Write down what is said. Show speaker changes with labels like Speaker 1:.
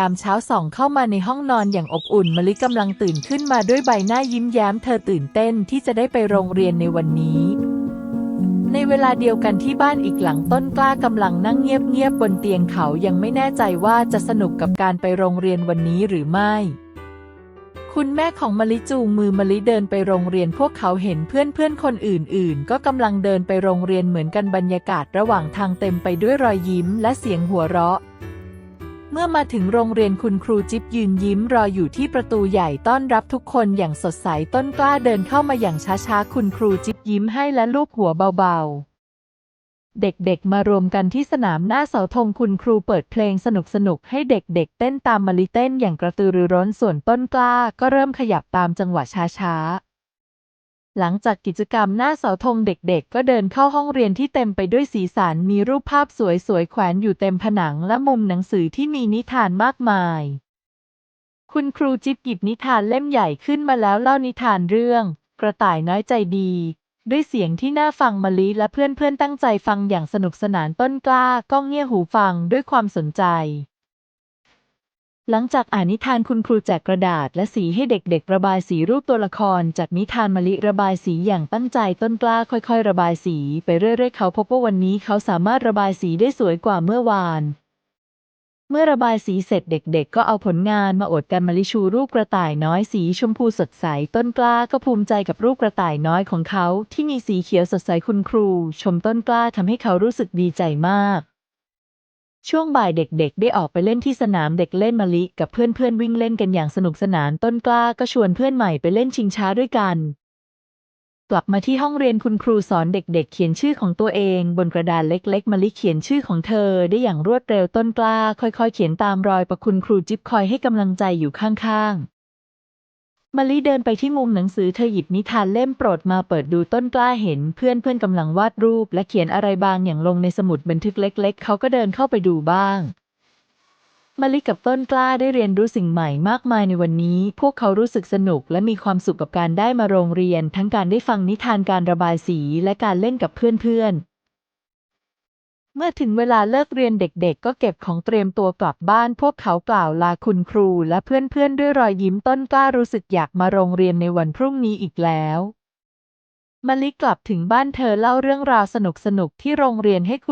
Speaker 1: ยามเช้าส่องเข้ามาในห้องนอนอย่างอบอุ่นมะลิกำลังตื่นขึ้นมาด้วยใบหน้ายิ้มแย้มเธอตื่นเต้นที่จะได้ไปโรงเรียนในวันนี้ ในเวลาเดียวกันที่บ้านอีกหลังต้นกล้ากำลังนั่งเงียบๆบนเตียงเขายังไม่แน่ใจว่าจะสนุกกับการไปโรงเรียนวันนี้หรือไม่คุณแม่ของมะลิจูงมือมะลิเดินไปโรงเรียนพวกเขาเห็นเพื่อนๆคนอื่นๆ ก็กำลังเดินไปโรงเรียนเหมือนกันบรรยากาศระหว่างทางเต็มไปด้วยรอยยิ้มและเสียงหัวเราะ เมื่อมาถึงโรงเรียนคุณครูจิ๊บยืนยิ้มรออยู่ที่ประตูใหญ่ต้อนรับทุกคนอย่างสดใสต้นกล้าเดินเข้ามาอย่างช้าๆ คุณครูจิ๊บยิ้มให้และลูบหัวเบาๆ เด็กๆ มารวมกันที่สนามหน้าเสาธงคุณครูเปิดเพลงสนุกๆ ให้เด็กๆ เต้นตามมาลิเต้นอย่างกระตือรือร้นส่วนต้นกล้าก็เริ่มขยับตามจังหวะช้าๆ หลังจากกิจกรรมหน้าเสาธงเด็กๆ ก็เดินเข้าห้องเรียนที่เต็มไปด้วยสีสัน มีรูปภาพสวยๆ แขวนอยู่เต็มผนังและมุมหนังสือที่มีนิทานมากมาย คุณครูจิบหยิบนิทานเล่มใหญ่ขึ้นมาแล้วเล่านิทานเรื่อง กระต่ายน้อยใจดี ด้วยเสียงที่น่าฟังมะลิและเพื่อนๆตั้งใจฟังอย่างสนุกสนานต้นกล้าก็เงี่ยหูฟังด้วยความสนใจ หลังจากอ่านนิทานคุณครูแจกกระดาษ และสีให้เด็กๆ ระบายสีรูปตัวละคร จากนิทานมะลิระบายสีอย่างตั้งใจต้นกล้าค่อยๆ ระบายสีไปเรื่อยๆ เขาพบว่าวันนี้เขาสามารถระบายสีได้สวยกว่าเมื่อวาน เมื่อระบายสีเสร็จเด็กๆ ก็เอาผลงานมาอดกันมะลิชูรูปกระต่ายน้อยสีชมพูสดใส ต้นกล้าก็ภูมิใจกับรูปกระต่ายน้อยของเขา ที่มีสีเขียวสดใสคุณครู ชมต้นกล้าทำให้เขารู้สึกดีใจมาก ช่วงบ่ายเด็กๆ ได้ออกไปเล่นที่สนามเด็กเล่นมะลิกับเพื่อนๆวิ่งเล่นกันอย่างสนุกสนานต้นกล้าก็ชวนเพื่อนใหม่ไปเล่นชิงช้าด้วยกัน กลับมาที่ห้องเรียนคุณครูสอนเด็กๆ เขียนชื่อของตัวเอง บนกระดานเล็ก ๆมะลิเขียนชื่อของเธอได้อย่างรวดเร็วต้นกล้า ค่อยๆ เขียนตามรอยประคุณครูจิ๊บคอยให้กำลังใจอยู่ข้างๆ มะลิเดินไปที่มุมหนังสือเธอหยิบนิทานเล่มโปรดมาเปิดดูต้นกล้าเห็นเพื่อนเพื่อนกำลังวาดรูป และเขียนอะไรบางอย่างลงในสมุดบันทึกเล็ก ๆ เขาก็เดินเข้าไปดูบ้างมะลิกับต้นกล้าได้เรียนรู้สิ่งใหม่มากมายในวันนี้ พวกเขารู้สึกสนุกและมีความสุขกับการได้มาโรงเรียน ทั้งการได้ฟังนิทานการระบายสีและการเล่นกับเพื่อนๆ เมื่อถึงเวลาเลิกเรียนเด็กๆ ก็เก็บของเตรียมตัวกลับบ้าน พวกเขากล่าวลาคุณครูและเพื่อนๆ ด้วยรอยยิ้มต้นกล้ารู้สึกอยากมาโรงเรียนในวันพรุ่งนี้อีกแล้วมะลิกลับถึงบ้านเธอเล่าเรื่องราวสนุกๆ ที่โรงเรียนให้คุณ